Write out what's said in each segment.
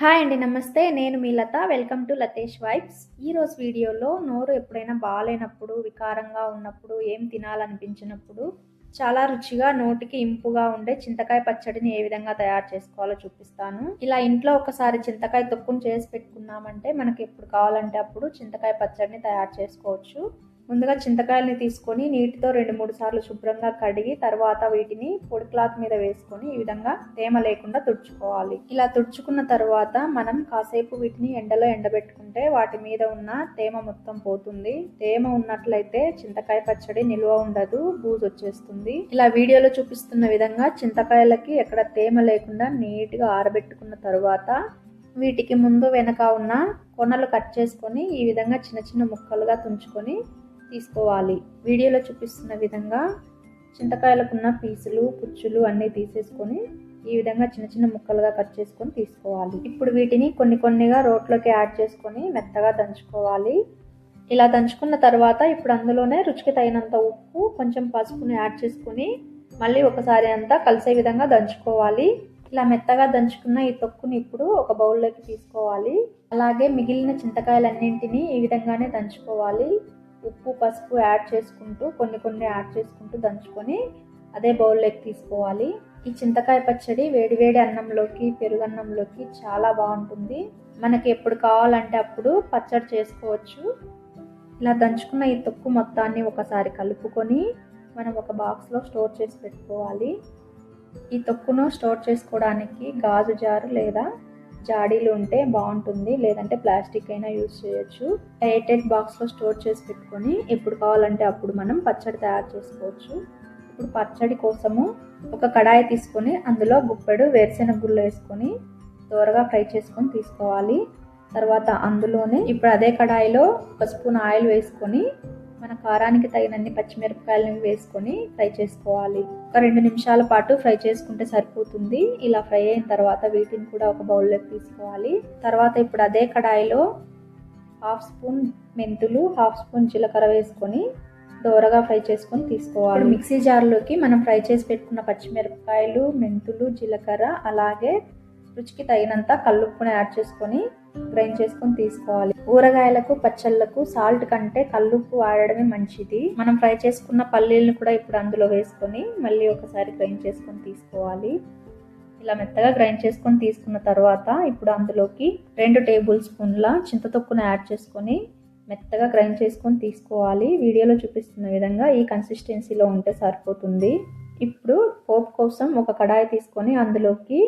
Hi అండి నమస్తే. నేను మీ Latha. Welcome to Latha's vibes ఈరోజు వీడియోలో నోరు ఎప్పుడైనా బాగాలేనప్పుడు వికారంగా ఉన్నప్పుడు ఏం తినాలనిపించినప్పుడు చాలా రుచిగా నోటికి ఇంపుగా ఉండే చింతకాయ పచ్చడిని ఏ విధంగా తయారు చేసుకోవాలో చూపిస్తాను. ఇలా ఇంట్లో ఒకసారి చింతకాయ తొక్కును చేసి పెట్టుకున్నామంటే మనకి ఎప్పుడు కావాలంటే అప్పుడు చింతకాయ పచ్చడిని తయారు చేసుకోవచ్చు. ముందుగా చింతకాయల్ని తీసుకొని నీటితో రెండు మూడు సార్లు శుభ్రంగా కడిగి తర్వాత వీటిని పొడి క్లాత్ మీద వేసుకొని ఈ విధంగా తేమ లేకుండా తుడుచుకోవాలి. ఇలా తుడుచుకున్న తర్వాత మనం కాసేపు వీటిని ఎండలో ఎండబెట్టుకుంటే వాటి మీద ఉన్న తేమ మొత్తం పోతుంది. తేమ ఉన్నట్లయితే చింతకాయ పచ్చడి నిల్వ ఉండదు బూజు వచ్చేస్తుంది. ఇలా వీడియోలో చూపిస్తున్న విధంగా చింతకాయలకి ఎక్కడ తేమ లేకుండా నీట్గా ఆరబెట్టుకున్న తర్వాత వీటికి ముందు వెనక ఉన్న కొనలు కట్ చేసుకొని ఈ విధంగా చిన్న చిన్న ముక్కలుగా తుంచుకొని తీసుకోవాలి. వీడియోలో చూపిస్తున్న విధంగా చింతకాయలకున్న పీసులు పుచ్చులు అన్నీ తీసేసుకొని ఈ విధంగా చిన్న చిన్న ముక్కలుగా కట్ చేసుకొని తీసుకోవాలి. ఇప్పుడు వీటిని కొన్ని కొన్నిగా రోట్లోకి యాడ్ చేసుకొని మెత్తగా దంచుకోవాలి. ఇలా దంచుకున్న తర్వాత ఇప్పుడు అందులోనే రుచికి తగినంత ఉప్పు కొంచెం పసుపుని యాడ్ చేసుకుని మళ్ళీ ఒకసారి అంతా కలిసే విధంగా దంచుకోవాలి. ఇలా మెత్తగా దంచుకున్న ఈ తొక్కుని ఇప్పుడు ఒక బౌల్లోకి తీసుకోవాలి. అలాగే మిగిలిన చింతకాయలన్నింటినీ ఈ విధంగానే దంచుకోవాలి. ఉప్పు పసుపు యాడ్ చేసుకుంటూ కొన్ని కొన్ని యాడ్ చేసుకుంటూ దంచుకొని అదే బౌల్లోకి తీసుకోవాలి. ఈ చింతకాయ పచ్చడి వేడివేడి అన్నంలోకి పెరుగన్నంలోకి చాలా బాగుంటుంది. మనకి ఎప్పుడు కావాలంటే అప్పుడు పచ్చడి చేసుకోవచ్చు. ఇలా దంచుకున్న ఈ తొక్కు మొత్తాన్ని ఒకసారి కలుపుకొని మనం ఒక బాక్స్లో స్టోర్ చేసి పెట్టుకోవాలి. ఈ తొక్కును స్టోర్ చేసుకోవడానికి గాజు జారు లేదా జాడీలు ఉంటే బాగుంటుంది. లేదంటే ప్లాస్టిక్ అయినా యూజ్ చేయొచ్చు. ఎయిటెడ్ బాక్స్లో స్టోర్ చేసి పెట్టుకొని ఎప్పుడు కావాలంటే అప్పుడు మనం పచ్చడి తయారు చేసుకోవచ్చు. ఇప్పుడు పచ్చడి కోసము ఒక కడాయి తీసుకొని అందులో గుప్పెడు వేరుశెనగ గుళ్ళు వేసుకొని దోరగా ఫ్రై చేసుకొని తీసుకోవాలి. తర్వాత అందులోనే ఇప్పుడు అదే కడాయిలో ఒక స్పూన్ ఆయిల్ వేసుకొని మన కారానికి తగినన్ని పచ్చిమిరపకాయలను వేసుకొని ఫ్రై చేసుకోవాలి. ఒక రెండు నిమిషాల పాటు ఫ్రై చేసుకుంటే సరిపోతుంది. ఇలా ఫ్రై అయిన తర్వాత వీటిని కూడా ఒక బౌల్లోకి తీసుకోవాలి. తర్వాత ఇప్పుడు అదే కడాయిలో హాఫ్ స్పూన్ మెంతులు హాఫ్ స్పూన్ జీలకర్ర వేసుకొని దోరగా ఫ్రై చేసుకొని తీసుకోవాలి. మిక్సీ జార్లోకి మనం ఫ్రై చేసి పెట్టుకున్న పచ్చిమిరపకాయలు మెంతులు జీలకర్ర అలాగే రుచికి తగినంత కల్లుప్పుని యాడ్ చేసుకొని గ్రైండ్ చేసుకొని తీసుకోవాలి. ఊరగాయలకు పచ్చళ్ళకు సాల్ట్ కంటే కల్లుప్పు వాడడమే మంచిది. మనం ఫ్రై చేసుకున్న పల్లీలను కూడా ఇప్పుడు అందులో వేసుకొని మళ్ళీ ఒకసారి గ్రైండ్ చేసుకొని తీసుకోవాలి. ఇలా మెత్తగా గ్రైండ్ చేసుకొని తీసుకున్న తర్వాత ఇప్పుడు అందులోకి రెండు టేబుల్ స్పూన్ల చింతతొక్కును యాడ్ చేసుకొని మెత్తగా గ్రైండ్ చేసుకొని తీసుకోవాలి. వీడియోలో చూపిస్తున్న విధంగా ఈ కన్సిస్టెన్సీలో ఉంటే సరిపోతుంది. ఇప్పుడు పోపు కోసం ఒక కడాయి తీసుకొని అందులోకి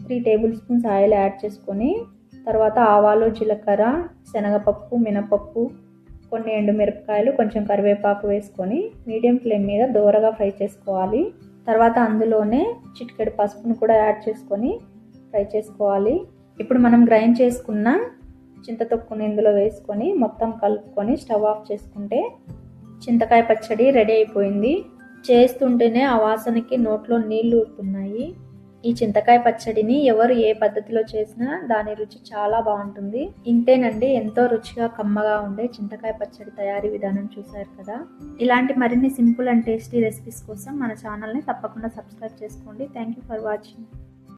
three tablespoons oil add చేసుకొని తర్వాత ఆవాలు జీలకర్ర శనగపప్పు మినపప్పు కొన్ని ఎండుమిరపకాయలు కొంచెం కరివేపాకు వేసుకొని మీడియం ఫ్లేమ్ మీద దోరగా ఫ్రై చేసుకోవాలి. తర్వాత అందులోనే చిటికెడు పసుపును కూడా యాడ్ చేసుకొని ఫ్రై చేసుకోవాలి. ఇప్పుడు మనం గ్రైండ్ చేసుకున్న చింతతొక్కును ఇందులో వేసుకొని మొత్తం కలుపుకొని స్టవ్ ఆఫ్ చేసుకుంటే చింతకాయ పచ్చడి రెడీ అయిపోయింది. చేస్తుంటేనే ఆ వాసనకి నోట్లో నీళ్ళు ఊరుతున్నాయి. ఈ చింతకాయ పచ్చడిని ఎవరు ఏ పద్ధతిలో చేసినా దాని రుచి చాలా బాగుంటుంది. ఇంతేనండి ఎంతో రుచిగా కమ్మగా ఉండే చింతకాయ పచ్చడి తయారీ విధానం చూశారు కదా. ఇలాంటి మరిన్ని సింపుల్ అండ్ టేస్టీ రెసిపీస్ కోసం మన ఛానల్ని తప్పకుండా సబ్స్క్రైబ్ చేసుకోండి. Thank you for watching.